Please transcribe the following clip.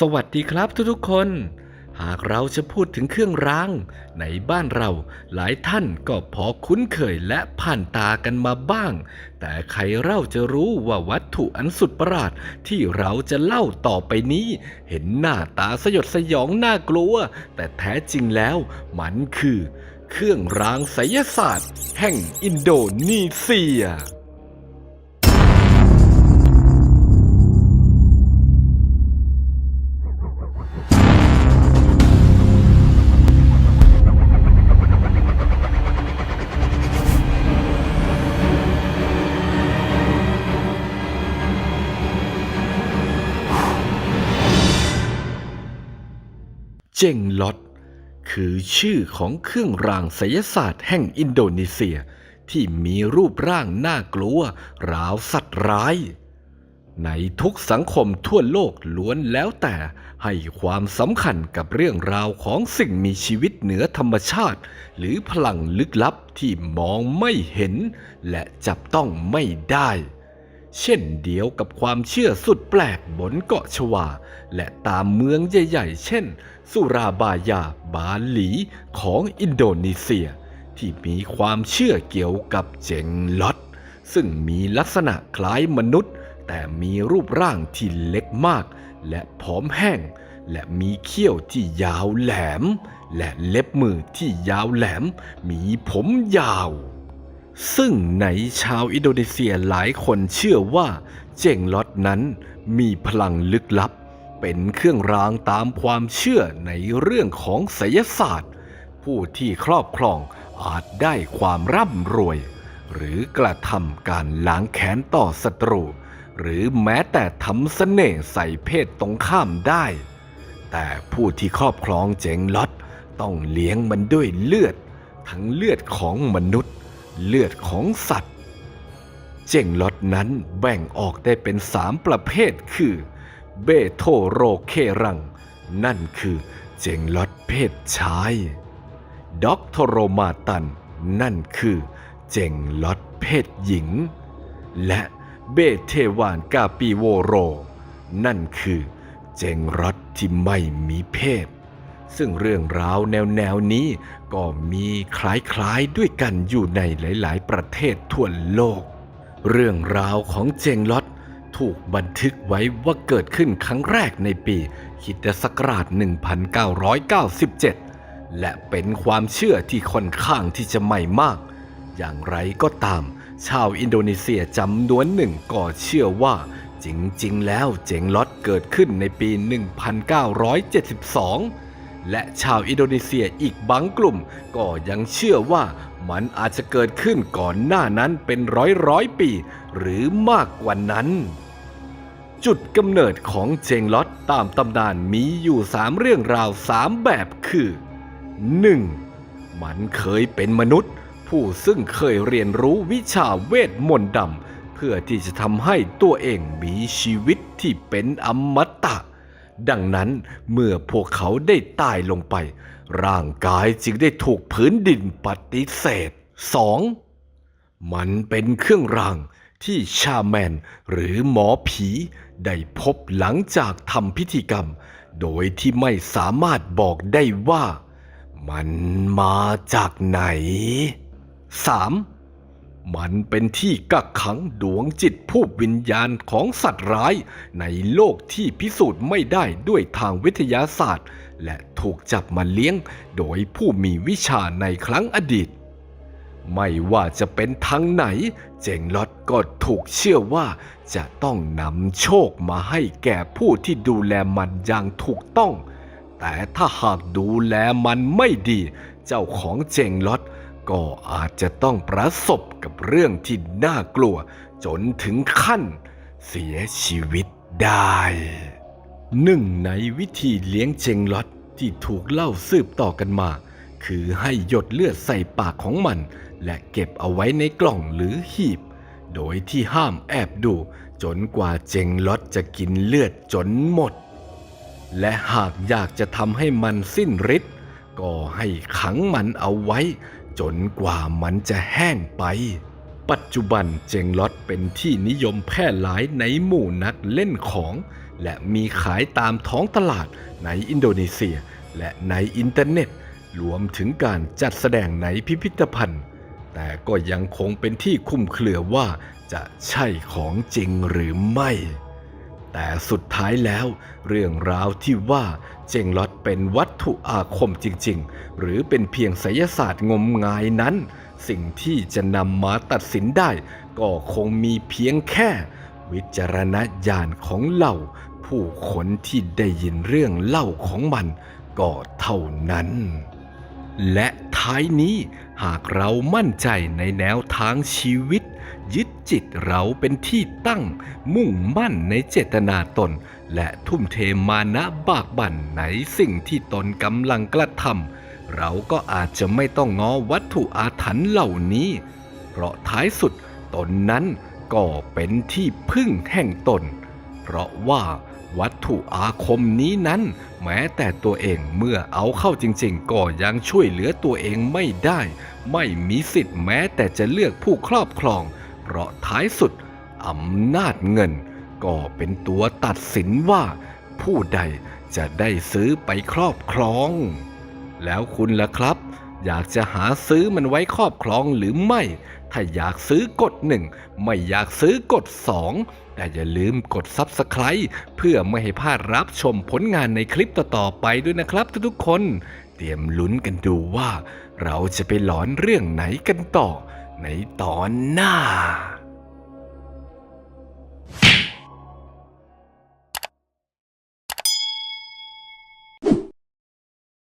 สวัสดีครับทุกๆคน หากเราจะพูดถึงเครื่องรางในบ้านเราหลายท่านก็พอคุ้นเคยและผ่านตากันมาบ้าง แต่ใครเล่าจะรู้ว่าวัตถุอันสุดประหลาดที่เราจะเล่าต่อไปนี้ เห็นหน้าตาสยดสยองน่ากลัว แต่แท้จริงแล้วมันคือ เครื่องรางไสยศาสตร์ แห่งอินโดนีเซีย เจงลอตคือชื่อของเครื่องรางไสยศาสตร์แห่งอินโดนีเซีย ที่มีรูปร่างน่ากลัว ราวสัตว์ร้าย ในทุกสังคมทั่วโลกล้วนแล้วแต่ให้ความสำคัญกับเรื่องราวของสิ่งมีชีวิตเหนือธรรมชาติ หรือพลังลึกลับที่มองไม่เห็น และจับต้องไม่ได้ เช่นเดียวกับความเชื่อสุดแปลกบนเกาะชวา และตามเมืองใหญ่ๆ เช่น สุราบายาบาหลีของอินโดนีเซีย ที่มีความเชื่อเกี่ยวกับเจงลอตซึ่งมีลักษณะคล้ายมนุษย์ แต่มีรูปร่างที่เล็กมาก และผอมแห้ง และมีเขี้ยวที่ยาวแหลม และเล็บมือที่ยาวแหลม มีผมยาว ซึ่งในชาวอินโดนีเซียหลายคนเชื่อว่าเจงลอตนั้นมีพลังลึกลับ เป็นเครื่องรางตามความเชื่อในเรื่องของไสยศาสตร์ ผู้ที่ครอบครองอาจได้ความร่ำรวย หรือกระทำการล้างแค้นต่อศัตรู หรือแม้แต่ทำเสน่ห์ใส่เพศตรงข้ามได้ แต่ผู้ที่ครอบครองเจงลอตต้องเลี้ยงมันด้วยเลือด ทั้งเลือดของมนุษย์ เลือดของสัตว์ เจงลอตนั้นแบ่งออกได้เป็นสามประเภทคือ เบโทโรเครัง นั่นคือเจงลอตเพศชายด็อกโทโรมาตัน นั่นคือเจงลอตเพศหญิง และเบเทวานกาปิโวโร นั่นคือเจงรอตที่ไม่มีเพศ ซึ่งเรื่องราวแนวแนวนี้ก็มีคล้ายๆด้วยกันอยู่ในหลายๆ ประเทศทั่วโลก เรื่องราวของเจงลอตถูกบันทึกไว้ว่าเกิดขึ้นครั้งแรกในปีคิดศักราช 1997 และเป็นความเชื่อที่ค่อนข้างที่จะใหม่มาก อย่างไรก็ตาม ชาวอินโดนีเซียจำนวนหนึ่งก็เชื่อว่าจริง ๆ แล้วเจงลอตเกิดขึ้นในปี 1972 และชาวอินโดนีเซียอีกบางกลุ่ม ก็ยังเชื่อว่ามันอาจจะเกิดขึ้นก่อนหน้านั้นเป็นร้อยร้อยปี หรือมากกว่านั้น จุดกำเนิดของเจงลอตตามตำนานมีอยู่สามเรื่องราวสามแบบคือ 1. มันเคยเป็นมนุษย์ ผู้ซึ่งเคยเรียนรู้วิชาเวทมนต์ดำเพื่อที่จะทำให้ตัวเองมีชีวิตที่เป็นอมตะ ดังนั้นเมื่อพวกเขาได้ตายลงไป ร่างกายจึงได้ถูกพื้นดินปฏิเสธ 2. มันเป็นเครื่องรางที่ชาแมนหรือหมอผี ได้พบหลังจากทำพิธีกรรม โดยที่ไม่สามารถบอกได้ว่า มันมาจากไหน 3. มันเป็นที่กักขังดวงจิตผู้วิญญาณของสัตว์ร้าย ในโลกที่พิสูจน์ไม่ได้ด้วยทางวิทยาศาสตร์ และถูกจับมาเลี้ยง โดยผู้มีวิชาในครั้งอดีต ไม่ว่าจะเป็นทางไหน เจงลอดก็ถูกเชื่อว่าจะต้องนำโชคมาให้แก่ผู้ที่ดูแลมันอย่างถูกต้อง แต่ถ้าหากดูแลมันไม่ดี เจ้าของเจงลอด ก็อาจจะต้องประสบกับเรื่องที่น่ากลัว จนถึงขั้นเสียชีวิตได้หนึ่งในวิธีเลี้ยงเจงลอตที่ถูกเล่าสืบต่อกันมา คือให้หยดเลือดใส่ปากของมัน และเก็บเอาไว้ในกล่องหรือหีบ โดยที่ห้ามแอบดู จนกว่าเจงลอตจะกินเลือดจนหมด และหากอยากจะทำให้มันสิ้นฤทธิ์ก็ให้ขังมันเอาไว้ จนกว่ามันจะแห้งไป ปัจจุบันเจงล็อตเป็นที่นิยมแพร่หลายในหมู่นักเล่นของ และมีขายตามท้องตลาดในอินโดนีเซีย และในอินเทอร์เน็ต รวมถึงการจัดแสดงในพิพิธภัณฑ์ แต่ก็ยังคงเป็นที่คลุมเครือว่าจะใช่ของจริงหรือไม่ แต่สุดท้ายแล้วเรื่องราวที่ว่าเจงลอดเป็นวัตถุอาคมจริง ๆ หรือเป็นเพียงไสยศาสตร์งมงายนั้น สิ่งที่จะนำมาตัดสินได้ ก็คงมีเพียงแค่ วิจารณญาณของเหล่าผู้คนที่ได้ยินเรื่องเล่าของมันก็เท่านั้น และ ท้ายนี้ หากเรามั่นใจในแนวทางชีวิต ยึดจิตเราเป็นที่ตั้ง มุ่งมั่นในเจตนาตน และทุ่มเทมานะบากบั่นในสิ่งที่ตนกำลังกระทำเราก็อาจจะไม่ต้องงอวัตถุอาถรรพ์เหล่านี้ เพราะท้ายสุดตนนั้นก็เป็นที่พึ่งแห่งตน เพราะว่า วัตถุอาคมนี้นั้น แม้แต่ตัวเองเมื่อเอาเข้าจริงๆ ก็ยังช่วยเหลือตัวเองไม่ได้ ไม่มีสิทธิ์แม้แต่จะเลือกผู้ครอบครอง เพราะท้ายสุดอำนาจเงิน ก็เป็นตัวตัดสินว่า ผู้ใดจะได้ซื้อไปครอบครอง แล้วคุณล่ะครับ อยากจะหาซื้อมันไว้ครอบครองหรือไม่ ถ้าอยากซื้อกดหนึ่งไม่อยากซื้อกดสองแต่อย่าลืมกด Subscribe เพื่อไม่ให้พลาดรับชมผลงานในคลิปต่อๆไปด้วยนะครับทุกๆคน เตรียมลุ้นกันดูว่า เราจะไปหลอนเรื่องไหนกันต่อในตอนหน้า